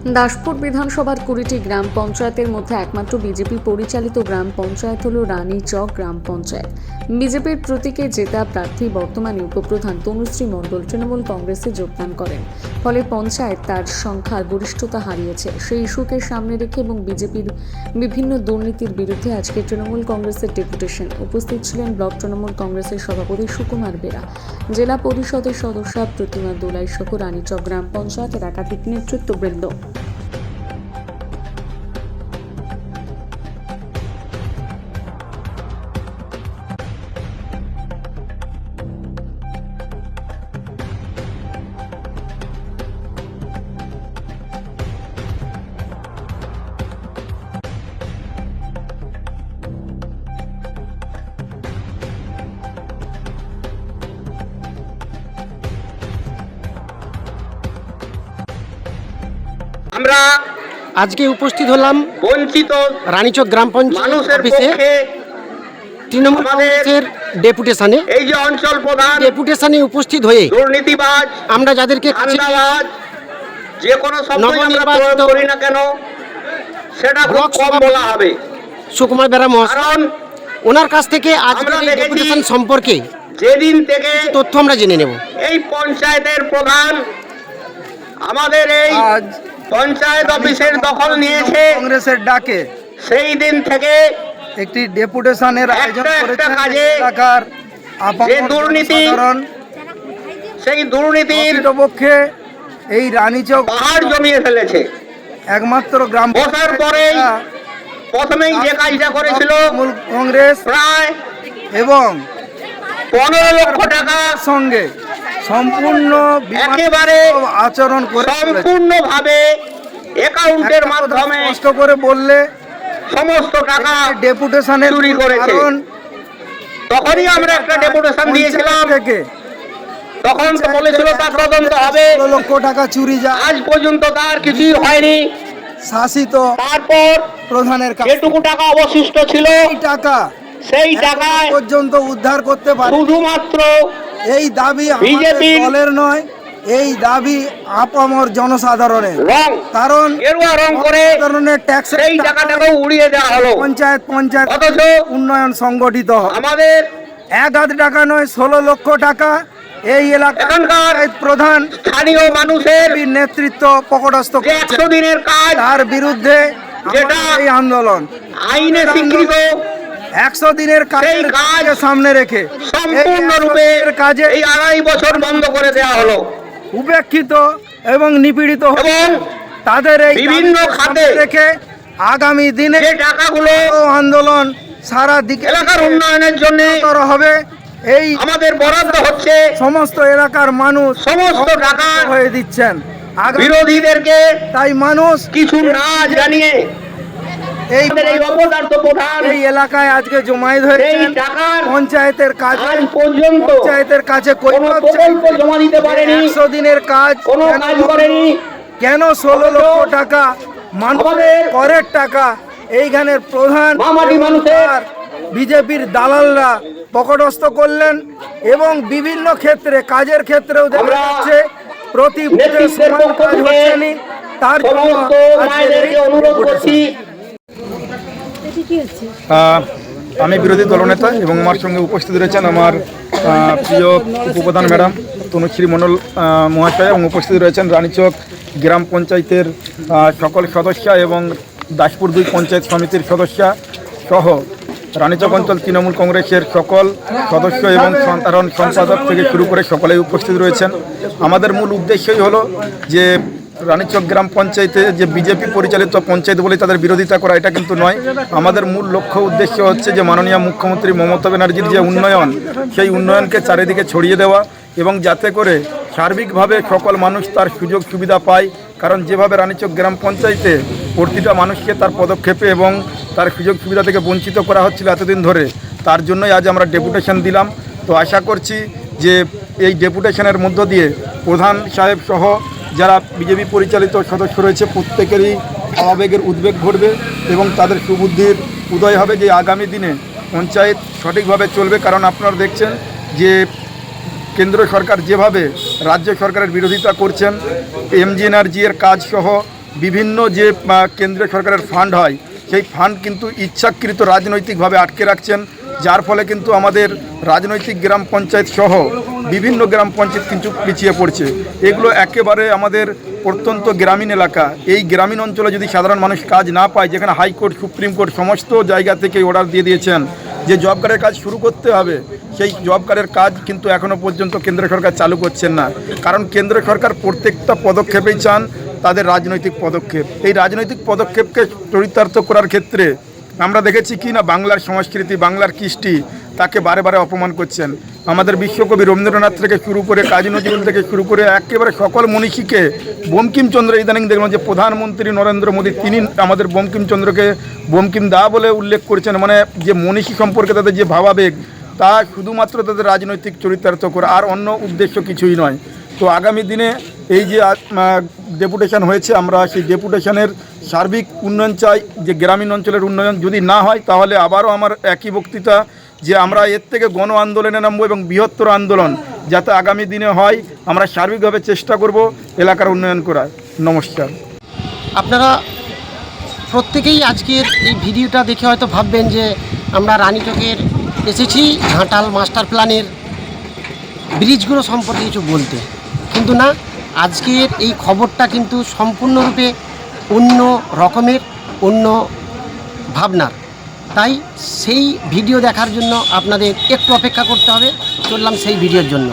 দাসপুর বিধানসভার কুড়িটি গ্রাম পঞ্চায়েতের মধ্যে একমাত্র বিজেপি পরিচালিত গ্রাম পঞ্চায়েত হল রানীচক গ্রাম পঞ্চায়েত। বিজেপির প্রতীকে জেতা প্রার্থী বর্তমানে উপপ্রধান তনুশ্রী মণ্ডল তৃণমূল কংগ্রেসে যোগদান করেন। ফলে পঞ্চায়েত তার সংখ্যার গরিষ্ঠতা হারিয়েছে। সেই ইস্যুকে সামনে রেখে এবং বিজেপির বিভিন্ন দুর্নীতির বিরুদ্ধে আজকে তৃণমূল কংগ্রেসের ডেপুটেশন। উপস্থিত ছিলেন ব্লক তৃণমূল কংগ্রেসের সভাপতি সুকুমার বেরা। জেলা পরিষদের সদস্য প্রতিমা দোলাই সহ রানীচক গ্রাম পঞ্চায়েতের একাধিক নেতৃত্ববৃন্দ। আমরা আজকে উপস্থিত হলাম বঞ্চিত রানীচক গ্রাম পঞ্চায়েত মানুষের অফিসে তৃণমূল কংগ্রেসের ডেপুটেশনে এই যে অঞ্চল প্রধান ডেপুটেশনে উপস্থিত হয়ে দুর্নীতিবাজ আমরা যাদেরকে কাছে যে কোনো নবনির্বাচিত করি না কেন সেটা খুব ব্লক কম বলা হবে। সুকুমার বেরা মহাশয় কারণ ওনার কাছ থেকে আজকে আমরা ডেপুটেশন সম্পর্কে যেদিন থেকে তথ্য আমরা জেনে নেব? এই পঞ্চায়েতের প্রধান আমাদের এই পঞ্চায়েত অফিসের দখল নিয়েছে। কংগ্রেসের ডাকে। সেই দিন থেকে একটি ডেপুটেশনের আয়োজন করেছেন কাজে যে দুর্নীতি সেই দুর্নীতির পক্ষে এই রানীচক পাহাড় জমিয়ে ফেলেছে। একমাত্র গ্রাম বসার পরেই প্রথমেই যে কাজটা করেছিল কংগ্রেস প্রায় এবং পনেরো লক্ষ টাকা সঙ্গে সম্পূর্ণ একেবারে আচরণ করে চলেছে। সম্পূর্ণ ভাবে অ্যাকাউন্টের মাধ্যমে স্পষ্ট করে বললে সমস্ত টাকা ডেপুটেশনের চুরি করেছে। তখনই আমরা একটা ডেপুটেশন দিয়েছিলাম। থেকে তখন বলেছিল তার তদন্ত হবে। লক্ষ টাকা চুরি যা আজ পর্যন্ত তার কিছুই হয়নি। শাসিত তারপর প্রধানের কাছে যেটুকু টাকা অবশিষ্ট ছিল টাকা সেই টাকা পর্যন্ত উদ্ধার করতে পারে শুধুমাত্র এই দাবি আমাদের দলের নয় এই দাবি আপামর জনসাধারণের। কারণ উড়িয়ে দেওয়া হলো। পঞ্চায়েত পঞ্চায়েত উন্নয়ন সংগঠিত আমাদের এক হাজার টাকা নয় ষোলো লক্ষ টাকা এই এলাকার প্রধান স্থানীয় মানুষের নেতৃত্ব প্রকটস্থ একশো দিনের কাজ তার বিরুদ্ধে যেটা এই আন্দোলন আইনে স্বীকৃত একশো দিনের কাজের কাজ সামনে রেখে সম্পূর্ণরূপে এই 100 কাজে এই আড়াই বছর বন্ধ করে দেওয়া হলো উপেক্ষিত এবং নিপীড়িত। এবং তাদের এই বিভিন্ন খাতে রেখে আগামী দিনে টাকাগুলো আন্দোলন সারা দিকে এলাকার উন্নয়নের জন্য হবে এই আমাদের বরাদ্দ হচ্ছে সমস্ত এলাকার মানুষ সমস্ত টাকা হয়ে দিচ্ছেন বিরোধীদেরকে তাই মানুষ কিছু না জানিয়ে এই প্রধান। এলাকায় আজকে জমায়েত হয়েছে পঞ্চায়েতের কাজে পর্যন্ত পঞ্চায়েতের কাছে কোনো কৈফিয়ত জমা দিতে পারেনি। একশো দিনের কাজ কোনো কেন কাজ করেনি। কেন ষোলো লক্ষ টাকা মানুষের করের টাকা? এইখানের প্রধান মানুষের বিজেপির দালালরা পকটস্থ করলেন এবং বিভিন্ন ক্ষেত্রে কাজের ক্ষেত্রেও দেখা যাচ্ছে প্রতি সমান কাজ তার জন্য অনুরোধ করছি আমি বিরোধী দলনেতা এবং আমার সঙ্গে উপস্থিত রয়েছেন আমার প্রিয় উপপ্রধান ম্যাডাম তনুশ্রী মণ্ডল মহাশয় এবং উপস্থিত রয়েছেন রানীচক গ্রাম পঞ্চায়েতের সকল সদস্যা এবং দাসপুর দুই পঞ্চায়েত সমিতির সদস্যা সহ রানীচক অঞ্চল তৃণমূল কংগ্রেসের সকল সদস্য এবং সাধারণ সম্পাদক থেকে শুরু করে সকলেই উপস্থিত রয়েছেন। আমাদের মূল উদ্দেশ্যই হলো যে রানীচক গ্রাম পঞ্চায়েতে যে বিজেপি পরিচালিত পঞ্চায়েত বলে তাদের বিরোধিতা করা, এটা কিন্তু নয়। আমাদের মূল লক্ষ্য উদ্দেশ্য হচ্ছে যে মাননীয় মুখ্যমন্ত্রী মমতা ব্যানার্জির যে উন্নয়ন, সেই উন্নয়নকে চারিদিকে ছড়িয়ে দেওয়া এবং যাতে করে সার্বিকভাবে সকল মানুষ তার সুযোগ সুবিধা পায়। কারণ যেভাবে রানীচক গ্রাম পঞ্চায়েতে প্রতিটা মানুষকে তার পদক্ষেপে এবং তার সুযোগ সুবিধা থেকে বঞ্চিত করা হচ্ছিল এতদিন ধরে, তার জন্যই আজ আমরা ডেপুটেশন দিলাম। তো আশা করছি যে এই ডেপুটেশনের মধ্য দিয়ে প্রধান সাহেব সহ বিজেপি পরিচালিত সদস্য রয়েছে, প্রত্যেকেরই আবেগের উদ্বেগ ঘটবে এবং তাদের সুবুদ্ধির উদয় হবে যে আগামী দিনে পঞ্চায়েত সঠিকভাবে চলবে। কারণ আপনারা দেখছেন যে কেন্দ্র সরকার যেভাবে রাজ্য সরকারের বিরোধিতা করছেন, এমজি এনার্জি এর কাজ সহ বিভিন্ন যে কেন্দ্রীয় সরকারের ফান্ড হয়, সেই ফান্ড কিন্তু ইচ্ছাকৃত রাজনৈতিকভাবে আটকে রাখছেন। যার ফলে কিন্তু আমাদের রাজনৈতিক গ্রাম পঞ্চায়েত সহ বিভিন্ন গ্রাম পঞ্চায়েত কিন্তু পিছিয়ে পড়ছে। এগুলো একেবারে আমাদের প্রত্যন্ত গ্রামীণ এলাকা। এই গ্রামীণ অঞ্চলে যদি সাধারণ মানুষ কাজ না পায়, যেখানে হাইকোর্ট সুপ্রিম কোর্ট সমস্ত জায়গা থেকে অর্ডার দিয়ে দিয়েছেন, যে জব কার্ডের কাজ শুরু করতে হবে, সেই জব কার্ডের কাজ কিন্তু এখনও পর্যন্ত কেন্দ্র সরকার চালু করছেন না। কারণ কেন্দ্র সরকার প্রত্যেকটা পদক্ষেপেই চান তাদের রাজনৈতিক পদক্ষেপ। এই রাজনৈতিক পদক্ষেপকে চরিতার্থ করার ক্ষেত্রে আমরা দেখেছি কি না বাংলার সংস্কৃতি, বাংলার কৃষ্টি তাকে বারে বারে অপমান করছেন। আমাদের বিশ্বকবি রবীন্দ্রনাথ থেকে শুরু করে কাজী নজরুল থেকে শুরু করে একেবারে সকল মনীষীকে বঙ্কিমচন্দ্র ইদানিং দেখলাম যে প্রধানমন্ত্রী নরেন্দ্র মোদী, তিনি আমাদের বঙ্কিমচন্দ্রকে বঙ্কিম দা বলে উল্লেখ করেছেন। মানে যে মনীষী সম্পর্কে তাদের যে ভাবাবেগ, তা শুধুমাত্র তাদের রাজনৈতিক চরিতার্থ করে, আর অন্য উদ্দেশ্য কিছুই নয়। তো আগামী দিনে এই যে ডেপুটেশন হয়েছে, আমরা সেই ডেপুটেশনের সার্বিক উন্নয়ন চাই। যে গ্রামীণ অঞ্চলের উন্নয়ন যদি না হয়, তাহলে আবারও আমার একই বক্তৃতা যে আমরা এর থেকে গণ আন্দোলনে নামবো এবং বৃহত্তর আন্দোলন যাতে আগামী দিনে হয়, আমরা সার্বিকভাবে চেষ্টা করব এলাকার উন্নয়ন করার। নমস্কার। আপনারা প্রত্যেকেই আজকের এই ভিডিওটা দেখে হয়তো ভাববেন যে আমরা রানীচকের এসেছি, ঘাটাল মাস্টার প্ল্যানের ব্রিজগুলো সম্পর্কে কিছু বলতে। কিন্তু না, আজকের এই খবরটা কিন্তু সম্পূর্ণরূপে অন্য রকমের, অন্য ভাবনার। তাই সেই ভিডিও দেখার জন্য আপনাদের একটু অপেক্ষা করতে হবে। চললাম সেই ভিডিওর জন্য।